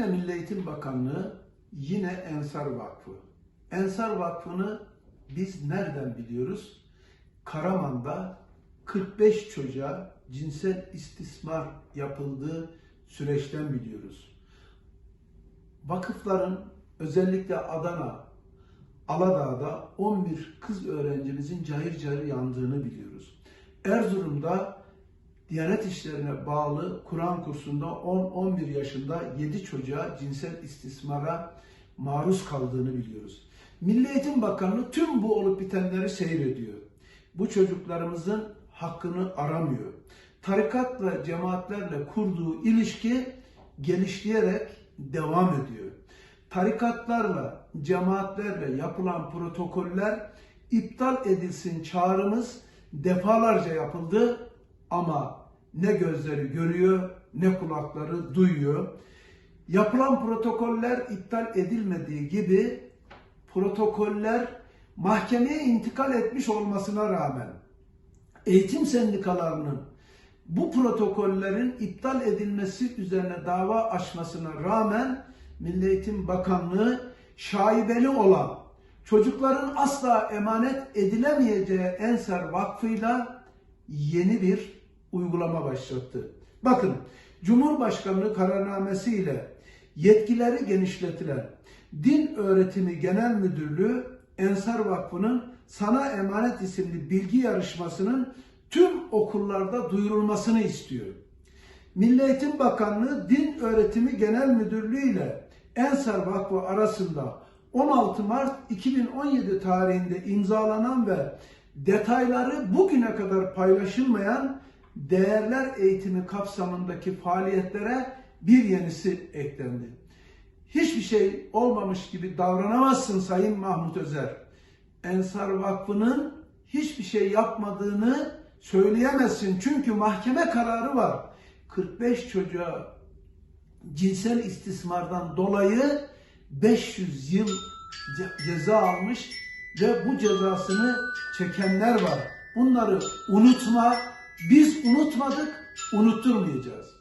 Yine Milli Eğitim Bakanlığı, yine Ensar Vakfı. Ensar Vakfı'nı biz nereden biliyoruz? Karaman'da 45 çocuğa cinsel istismar yapıldığı süreçten biliyoruz. Vakıfların özellikle Adana, Aladağ'da 11 kız öğrencimizin cayır cayır yandığını biliyoruz. Erzurum'da Diyanet İşleri'ne bağlı Kur'an kursunda 10-11 yaşında 7 çocuğa cinsel istismara maruz kaldığını biliyoruz. Milli Eğitim Bakanlığı tüm bu olup bitenleri seyrediyor. Bu çocuklarımızın hakkını aramıyor. Tarikat ve cemaatlerle kurduğu ilişki genişleyerek devam ediyor. Tarikatlarla, cemaatlerle yapılan protokoller iptal edilsin çağrımız defalarca yapıldı ama ne gözleri görüyor ne kulakları duyuyor. Yapılan protokoller iptal edilmediği gibi protokoller mahkemeye intikal etmiş olmasına rağmen eğitim sendikalarının bu protokollerin iptal edilmesi üzerine dava açmasına rağmen Milli Eğitim Bakanlığı şaibeli olan çocukların asla emanet edilemeyeceği Ensar Vakfı'yla yeni bir uygulama başlattı. Bakın Cumhurbaşkanlığı kararnamesi ile yetkileri genişletilen Din Öğretimi Genel Müdürlüğü Ensar Vakfı'nın Sana Emanet isimli bilgi yarışmasının tüm okullarda duyurulmasını istiyor. Milli Eğitim Bakanlığı Din Öğretimi Genel Müdürlüğü ile Ensar Vakfı arasında 16 Mart 2017 tarihinde imzalanan ve detayları bugüne kadar paylaşılmayan değerler eğitimi kapsamındaki faaliyetlere bir yenisi eklendi. Hiçbir şey olmamış gibi davranamazsın Sayın Mahmut Özer. Ensar Vakfı'nın hiçbir şey yapmadığını söyleyemezsin. Çünkü mahkeme kararı var. 45 çocuğa cinsel istismardan dolayı 500 yıl ce- ceza almış ve bu cezasını çekenler var. Bunları unutma. Biz unutmadık, unutturmayacağız.